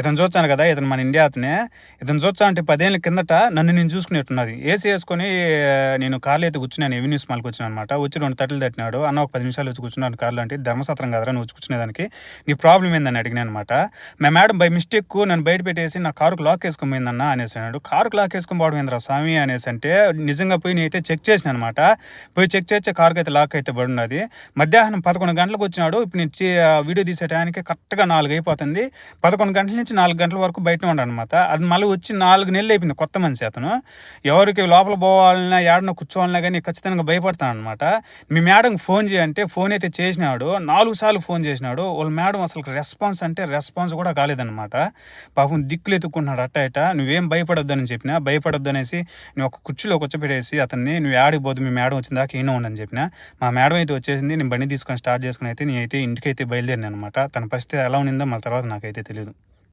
ఇతను చూస్తాను కదా ఇతను మన ఇండియా అతనే. ఇతను చూస్తా అంటే పదేళ్ళ కిందట నన్ను నేను చూసుకునేట్టున్నది. ఏసీ వేసుకొని నేను కార్లో అయితే కూర్చున్నాను ఎవెన్యూస్ మాల్కి వచ్చిన అనమాట వచ్చి రెండు తట్లు తట్టినాడు. అన్న ఒక పది నిమిషాలు వచ్చి కూర్చున్నాను కార్లో అంటే ధర్మసత్రం కదరా నువ్వు వచ్చి కూర్చునేదానికి. నీ ప్రాబ్లం ఏందని అడిగినాను అనమాట. మా మేడం బై మిస్టేక్ నన్ను బయట పెట్టేసి నా కారుకు లాక్ వేసుకొని అనేసి అన్నాడు. కారుకు లాక్ వేసుకుని పోవడం ఏంద్రా స్వామి అనేసి అంటే నిజంగా పోయి నేనైతే చెక్ చేసిన అనమాట. పోయి చెక్ చేస్తే కారుకు అయితే లాక్ అయితే పడి ఉన్నది మధ్యాహ్నం పదకొండు గంటలకు వచ్చినాడు. ఇప్పుడు నేను వీడియో తీసే టయానికి కరెక్ట్గా నాలుగు అయిపోతుంది. పదకొండు గంటల నుంచి నాలుగు గంటల వరకు బయట ఉండనమాట అది మళ్ళీ వచ్చి నాలుగు నెలలు అయిపోయింది కొత్త మనిషి అతను. ఎవరికి లోపల పోవాలన్నా ఏడన కూర్చోవాలన్నా కానీ ఖచ్చితంగా భయపడతాను అనమాట మీ మేడంకి ఫోన్ చేయంటే ఫోన్ అయితే చేసినాడు. నాలుగు సార్లు ఫోన్ చేసినాడు. వాళ్ళ మేడం అసలు రెస్పాన్స్ అంటే రెస్పాన్స్ కూడా కాలేదన్నమాట. పాపం దిక్కులు ఎత్తుకుంటున్నాడు అట్ట ఇట. నువ్వేం భయపడొద్దని చెప్పిన భయపడొద్దు అనేసి నువ్వు ఒక కుర్చీలో కూర్చోపెట్టేసి అతన్ని నువ్వు ఆడికి పోదు మీ మేడం వచ్చిన దాకా ఏమో ఉండని చెప్పిన. మా మేడం అయితే వచ్చేసింది నేను బండి తీసుకొని స్టార్ట్ చేసుకుని అయితే నేనైతే ఇంటికి అయితే బయలుదేరిన అనమాట తన పరిస్థితి ఎలా ఉన్నిందో మళ్ళీ తర్వాత నాకైతే తెలియదు.